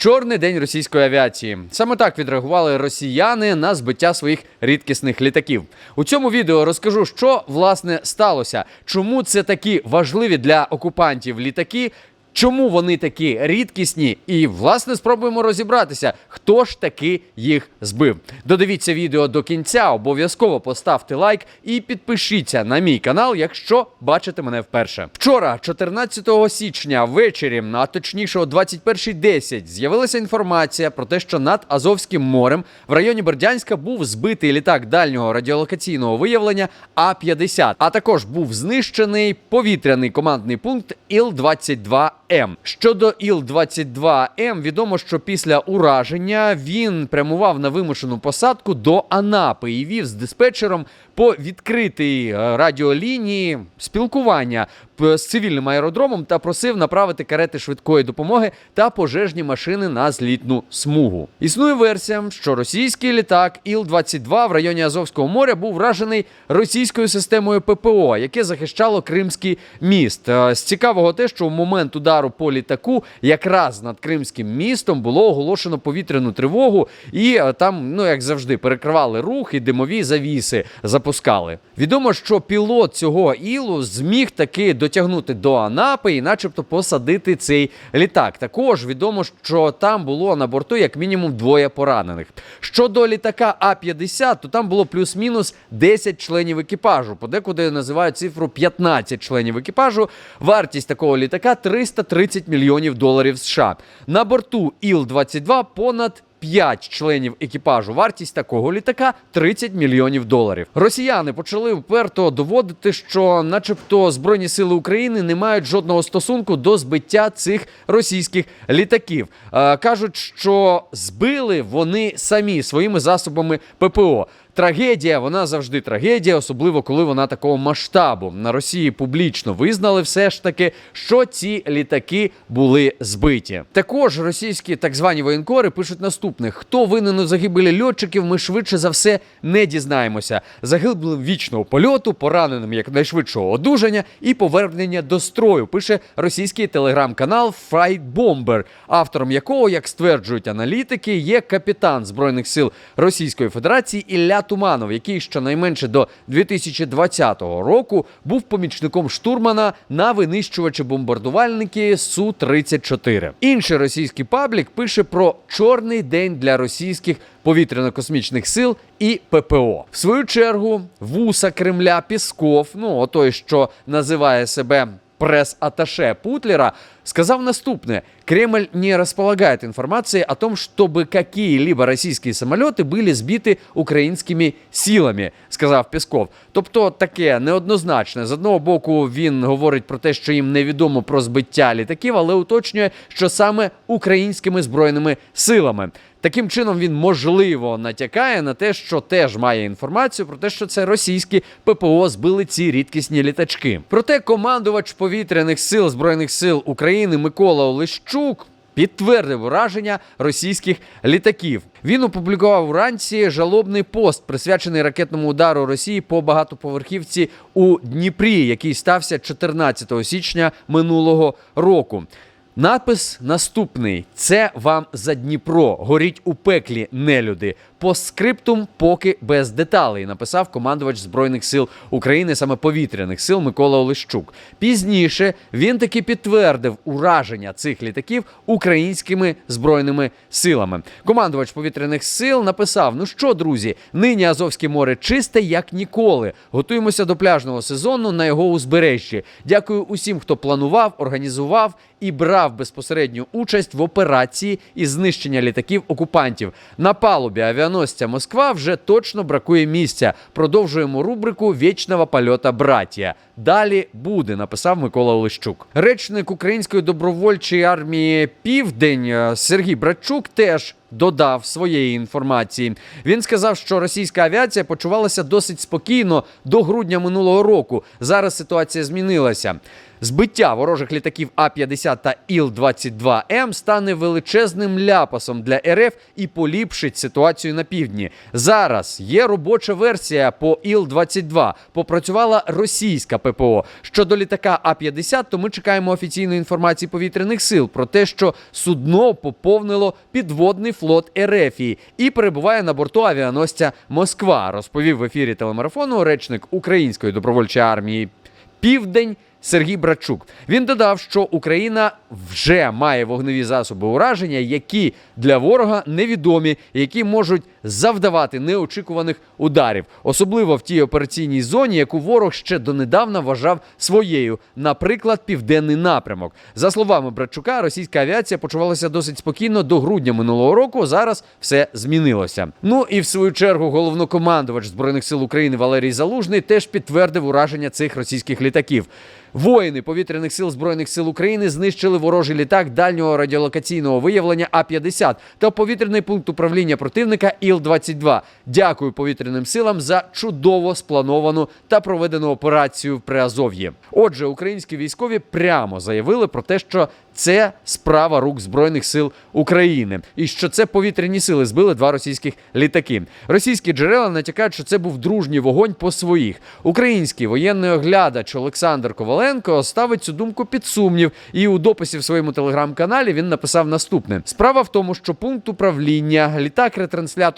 Чорний день російської авіації. Саме так відреагували росіяни на збиття своїх рідкісних літаків. У цьому відео розкажу, що власне сталося, чому це такі важливі для окупантів літаки. Чому вони такі рідкісні? І власне спробуємо розібратися, хто ж таки їх збив. Додивіться відео до кінця, обов'язково поставте лайк і підпишіться на мій канал, якщо бачите мене вперше. Вчора, 14 січня, ввечері, а точніше о 21.10, з'явилася інформація про те, що над Азовським морем в районі Бердянська був збитий літак дальнього радіолокаційного виявлення А-50, а також був знищений повітряний командний пункт Іл-22. М. Щодо Іл-22М, відомо, що після ураження він прямував на вимушену посадку до Анапи і вів з диспетчером по відкритій е, радіолінії спілкування з цивільним аеродромом та просив направити карети швидкої допомоги та пожежні машини на злітну смугу. Існує версія, що російський літак Іл-22 в районі Азовського моря був вражений російською системою ППО, яке захищало Кримський міст. Е, З цікавого те, що в момент удару по літаку якраз над Кримським містом було оголошено повітряну тривогу, і е, там, ну як завжди, перекривали рух і димові завіси запускали. Відомо, що пілот цього ілу зміг таки дотягнути до Анапи і, начебто, посадити цей літак. Також відомо, що там було на борту як мінімум двоє поранених. Щодо літака А-50, то там було плюс-мінус 10 членів екіпажу. Подекуди називають цифру 15 членів екіпажу. Вартість такого літака 330 мільйонів доларів США. На борту Іл-22 понад 5 членів екіпажу. Вартість такого літака 30 мільйонів доларів. Росіяни почали вперто доводити, що, начебто, збройні сили України не мають жодного стосунку до збиття цих російських літаків. Е, кажуть, що збили вони самі своїми засобами ППО. Трагедія, вона завжди трагедія, особливо коли вона такого масштабу. На Росії публічно визнали все ж таки, що ці літаки були збиті. Також російські так звані воєнкори пишуть наступне: хто винен у загибелі льотчиків, ми швидше за все не дізнаємося. Загиблим вічного польоту, пораненим якнайшвидшого одужання і повернення до строю. Пише російський телеграм-канал Fight Bomber, автором якого, як стверджують аналітики, є капітан збройних сил Російської Федерації Ілля Туманов, який щонайменше до 2020 року був помічником штурмана на винищувачі бомбардувальники су 34 Інший російський паблік пише про чорний день для російських повітряно-космічних сил і ППО. В свою чергу вуса Кремля Пісков, ну отой, що називає себе пресс-атташе Путлера, сказал наступное. Кремль не располагает информацией о том, чтобы какие-либо российские самолеты были сбиты українськими силами, сказав Пісков. Тобто таке неоднозначне. З одного боку, він говорить про те, що їм невідомо про збиття літаків, але уточнює, що саме українськими збройними силами. Таким чином він можливо натякає на те, що теж має інформацію про те, що це російські ППО збили ці рідкісні літачки. Проте командувач повітряних сил збройних сил України Микола Олещук. Підтвердив ураження російських літаків. Він опублікував вранці жалобний пост, присвячений ракетному удару Росії по багатоповерхівці у Дніпрі, який стався 14 січня минулого року. Напис наступний: це вам за Дніпро. Горіть у пеклі, нелюди. По скриптум, поки без деталей, написав командувач Збройних сил України, саме повітряних сил Микола Олещук. Пізніше він таки підтвердив ураження цих літаків українськими збройними силами. Командувач повітряних сил написав: Ну що, друзі, нині Азовське море чисте як ніколи. Готуємося до пляжного сезону на його узбережжі. Дякую усім, хто планував, організував і брав безпосередню участь в операції із знищення літаків окупантів. На палубі авіаносця Москва вже точно бракує місця. Продовжуємо рубрику Вічного польота братія. Далі буде, написав Микола Олещук. Речник Української добровольчої армії Південь Сергій Братчук теж додав своєї інформації. Він сказав, що російська авіація почувалася досить спокійно до грудня минулого року. Зараз ситуація змінилася. Збиття ворожих літаків А-50 та Іл-22М стане величезним ляпасом для РФ і поліпшить ситуацію на півдні. Зараз є робоча версія по Іл-22. Попрацювала російська ППО. Щодо літака А-50, то ми чекаємо офіційної інформації повітряних сил про те, що судно поповнило підводний флот Ерефії і перебуває на борту авіаносця Москва. Розповів в ефірі телемарафону речник Української добровольчої армії Південь. Сергій Брачук він додав, що Україна вже має вогневі засоби ураження, які для ворога невідомі, які можуть завдавати неочікуваних ударів, особливо в тій операційній зоні, яку ворог ще донедавна вважав своєю, наприклад, південний напрямок. За словами Братчука, російська авіація почувалася досить спокійно до грудня минулого року. Зараз все змінилося. Ну і в свою чергу головнокомандувач збройних сил України Валерій Залужний теж підтвердив ураження цих російських літаків. Воїни повітряних сил збройних сил України знищили ворожий літак дальнього радіолокаційного виявлення А-50 та повітряний пункт управління противника Іл-22. Дякую повітряним силам за чудово сплановану та проведену операцію в Приазов'ї. Отже, українські військові прямо заявили про те, що це справа рук збройних сил України, і що це повітряні сили збили два російських літаки. Російські джерела натякають, що це був дружній вогонь по своїх. Український воєнний оглядач Олександр Коваленко ставить цю думку під сумнів. І у дописі в своєму телеграм-каналі він написав наступне: справа в тому, що пункт управління,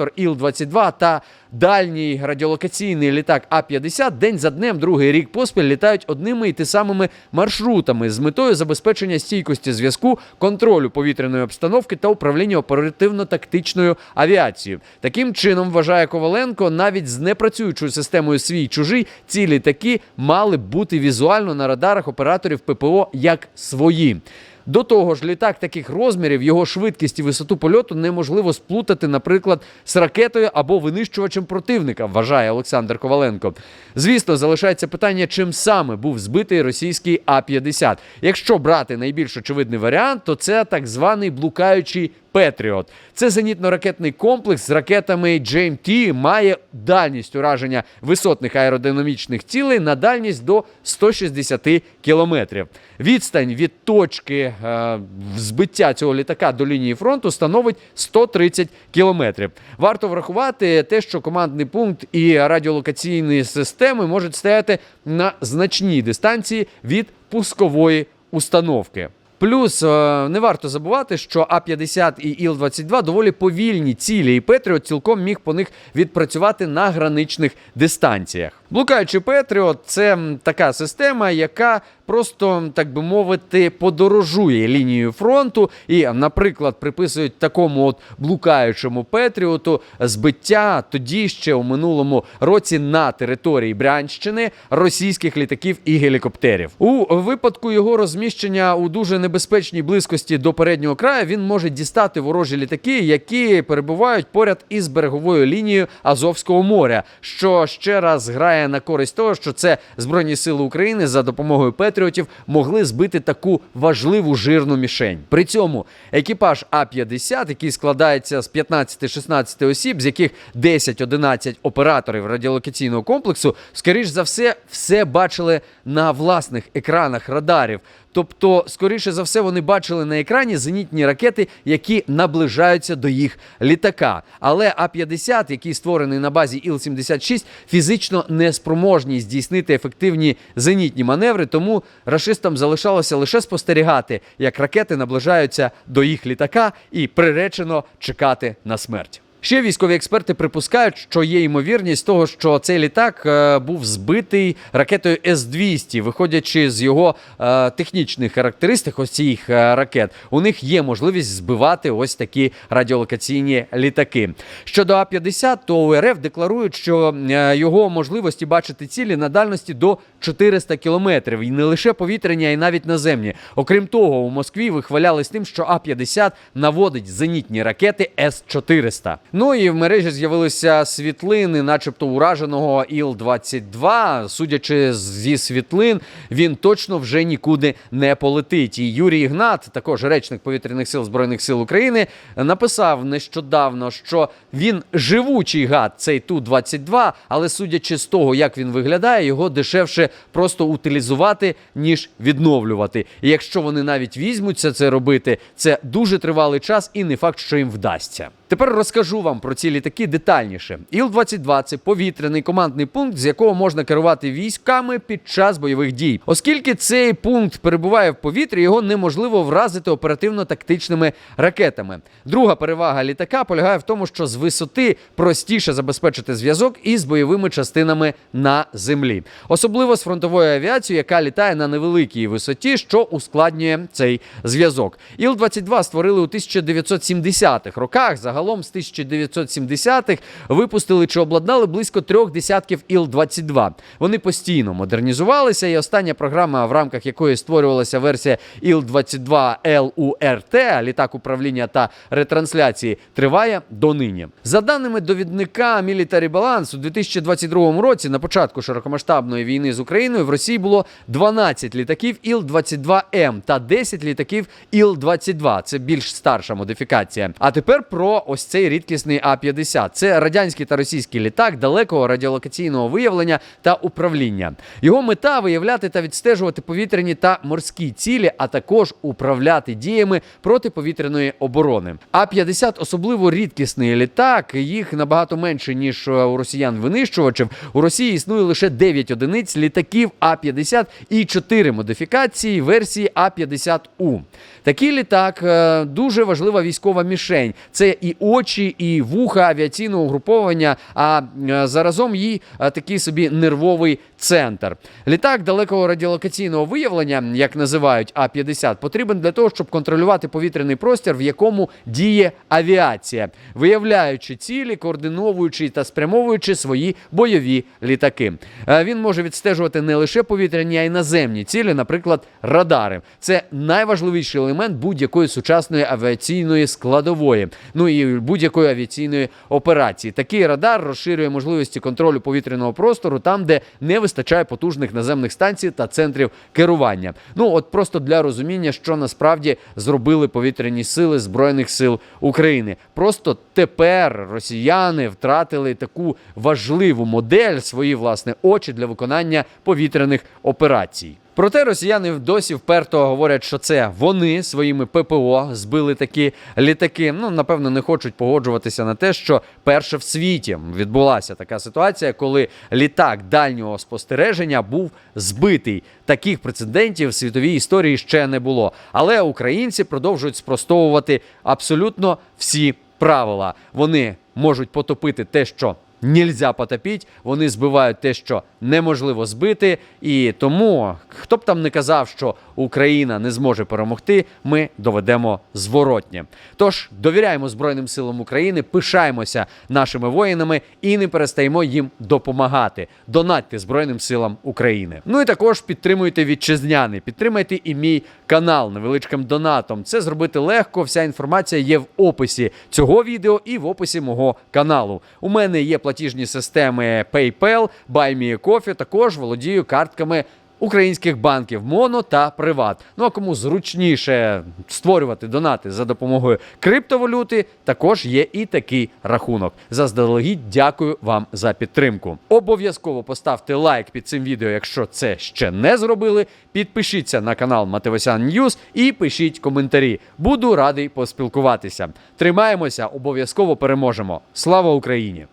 літак-ретранслятор Іл-22 та дальній радіолокаційний літак А-50 день за днем, другий рік поспіль літають одними і ти самими маршрутами з метою забезпечення стійкості зв'язку, контролю повітряної обстановки та управління оперативно-тактичною авіацією. Таким чином, вважає Коваленко, навіть з непрацюючою системою свій чужий ці літаки мали бути візуально на радарах операторів ППО як свої. До того ж, літак таких розмірів, його швидкість і висоту польоту неможливо сплутати, наприклад, з ракетою або винищувачем противника, вважає Олександр Коваленко. Звісно, залишається питання, чим саме був збитий російський А-50. Якщо брати найбільш очевидний варіант, то це так званий блукаючий Петріот. Це зенітно-ракетний комплекс з ракетами GMT має дальність ураження висотних аеродинамічних цілей на дальність до 160 кілометрів. Відстань від точки е, збиття цього літака до лінії фронту становить 130 кілометрів. Варто врахувати те, що командний пункт і радіолокаційні системи можуть стояти на значній дистанції від пускової установки. Плюс е, не варто забувати, що А-50 і Іл-22 доволі повільні цілі, і Петріот цілком міг по них відпрацювати на граничних дистанціях. Блукаючий Петріот це така система, яка просто, так би мовити, подорожує лінією фронту і, наприклад, приписують такому от блукаючому Петріоту збиття тоді ще у минулому році на території Брянщини російських літаків і гелікоптерів. У випадку його розміщення у дуже небезпечній близькості до переднього краю він може дістати ворожі літаки, які перебувають поряд із береговою лінією Азовського моря, що ще раз грає на користь того, що це збройні сили України за допомогою Петріотів могли збити таку важливу жирну мішень. При цьому екіпаж А-50, який складається з 15-16 осіб, з яких 10-11 операторів радіолокаційного комплексу, скоріш за все, все бачили на власних екранах радарів. Тобто, скоріше за все, вони бачили на екрані зенітні ракети, які наближаються до їх літака. Але А-50, який створений на базі Іл-76, фізично не спроможні здійснити ефективні зенітні маневри, тому рашистам залишалося лише спостерігати, як ракети наближаються до їх літака, і приречено чекати на смерть. Ще військові експерти припускають, що є ймовірність того, що цей літак е, був збитий ракетою С-200, виходячи з його е, технічних характеристик, ось цих е, ракет, у них є можливість збивати ось такі радіолокаційні літаки. Щодо А-50, то у РФ декларують, що його можливості бачити цілі на дальності до 400 кілометрів, і не лише повітряні, а й навіть наземні. Окрім того, у Москві вихвалялись тим, що А-50 наводить зенітні ракети С-400. Ну і в мережі з'явилися світлини, начебто ураженого Іл-22. Судячи зі світлин, він точно вже нікуди не полетить. І Юрій Ігнат, також речник повітряних сил збройних сил України, написав нещодавно, що він живучий гад, цей Ту-22, але судячи з того, як він виглядає, його дешевше просто утилізувати, ніж відновлювати. І якщо вони навіть візьмуться це робити, це дуже тривалий час і не факт, що їм вдасться. Тепер розкажу вам про ці літаки детальніше. Іл-22 – це повітряний командний пункт, з якого можна керувати військами під час бойових дій. Оскільки цей пункт перебуває в повітрі, його неможливо вразити оперативно-тактичними ракетами. Друга перевага літака полягає в тому, що з висоти простіше забезпечити зв'язок із бойовими частинами на землі, особливо з фронтовою авіацією, яка літає на невеликій висоті, що ускладнює цей зв'язок. Іл-22 створили у 1970-х роках. Загалом з 1970-х випустили чи обладнали близько трьох десятків Іл-22. Вони постійно модернізувалися, і остання програма, в рамках якої створювалася версія Іл-22 LURT, літак управління та ретрансляції, триває донині. За даними довідника Military Balance, у 2022 році, на початку широкомасштабної війни з Україною, в Росії було 12 літаків Іл-22М та 10 літаків Іл-22. Це більш старша модифікація. А тепер про ось цей рідкісний А-50. Це радянський та російський літак далекого радіолокаційного виявлення та управління. Його мета виявляти та відстежувати повітряні та морські цілі, а також управляти діями протиповітряної оборони. А-50 особливо рідкісний літак. Їх набагато менше ніж е, у росіян винищувачів. У Росії існує лише 9 одиниць літаків А-50 і 4 модифікації версії А-50У. Такий літак е, дуже важлива військова мішень. Це і очі, і вуха авіаційного угруповання, а е, заразом їй е, такий собі нервовий центр. Літак далекого радіолокаційного виявлення, як називають А-50, потрібен для того, щоб контролювати повітряний простір, в якому діє авіація, виявляючи цілі, координовуючи та спрямовуючи свої бойові літаки. Е, Він може відстежувати не лише повітряні, а й наземні цілі, наприклад, радари. Це найважливіший елемент будь-якої сучасної авіаційної складової, ну і будь-якої авіаційної операції. Такий радар розширює можливості контролю повітряного простору там, де не вистачає потужних наземних станцій та центрів керування. Ну от просто для розуміння, що насправді зробили повітряні сили збройних сил України. Просто тепер росіяни втратили таку важливу модель свої власне очі для виконання повітряних операцій. Проте росіяни досі вперто говорять, що це вони своїми ППО збили такі літаки. Ну напевно не хочуть погоджуватися на те, що перше в світі відбулася така ситуація, коли літак дальнього спостереження був збитий. Таких прецедентів в світовій історії ще не було. Але українці продовжують спростовувати абсолютно всі правила. Вони можуть потопити те, що нельзя потопити, вони збивають те, що неможливо збити. І тому, хто б там не казав, що Україна не зможе перемогти, ми доведемо зворотнє. Тож довіряємо Збройним силам України, пишаємося нашими воїнами і не перестаємо їм допомагати. Донатьте Збройним силам України. Ну і також підтримуйте вітчизняний, підтримайте і мій канал невеличким донатом. Це зробити легко. Вся інформація є в описі цього відео і в описі мого каналу. У мене є платіжні системи PayPal, BuyMeACoffee, Також володію картками українських банків Моно та Приват. Ну а кому зручніше створювати донати за допомогою криптовалюти, також є і такий рахунок. Заздалегідь дякую вам за підтримку. Обов'язково поставте лайк під цим відео, якщо це ще не зробили. Підпишіться на канал Матевосян Ньюз і пишіть коментарі. Буду радий поспілкуватися. Тримаємося, обов'язково переможемо. Слава Україні!